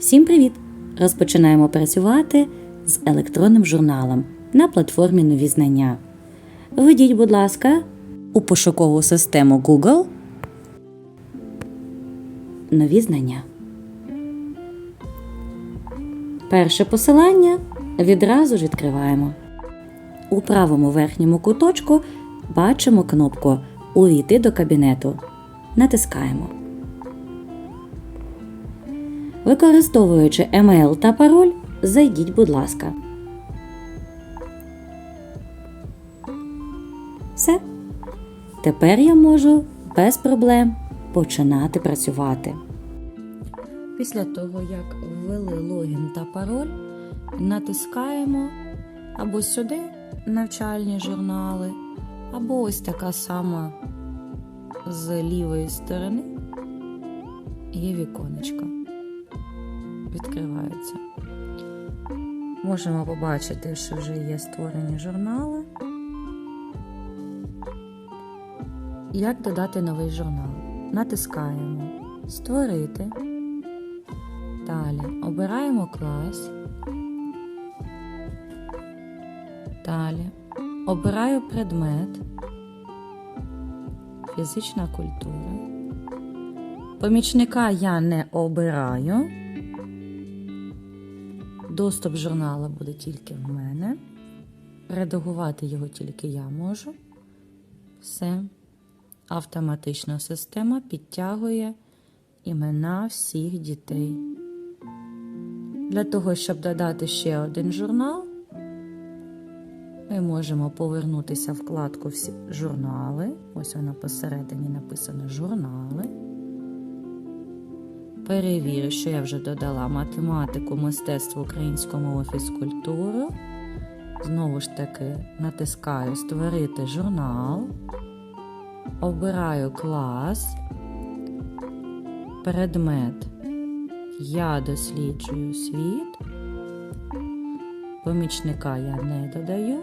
Всім привіт! Розпочинаємо працювати з електронним журналом на платформі Нові знання. Введіть, будь ласка, у пошукову систему Google Нові знання. Перше посилання відразу ж відкриваємо. У правому верхньому куточку бачимо кнопку Увійти до кабінету. Натискаємо. Використовуючи емейл та пароль, зайдіть, будь ласка. Все. Тепер я можу без проблем починати працювати. Після того, як ввели логін та пароль, натискаємо або сюди навчальні журнали, або ось така сама з лівої сторони є віконечко. Відкривається. Можемо побачити, що вже є створені журнали. Як додати новий журнал? Натискаємо Створити. Далі обираємо клас. Далі обираю предмет. Фізична культура. Помічника я не обираю. Доступ журнала буде тільки в мене. Редагувати його тільки я можу. Все. Автоматична система підтягує імена всіх дітей. Для того, щоб додати ще один журнал, ми можемо повернутися в вкладку всі журнали. Ось вона посередині написано журнали. Перевірю, що я вже додала математику, мистецтво, українську мову, фізкультуру. Знову ж таки, натискаю Створити журнал. Обираю клас, предмет. Я досліджую світ. Помічника я не додаю.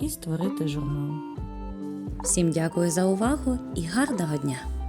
І створити журнал. Всім дякую за увагу і гарного дня!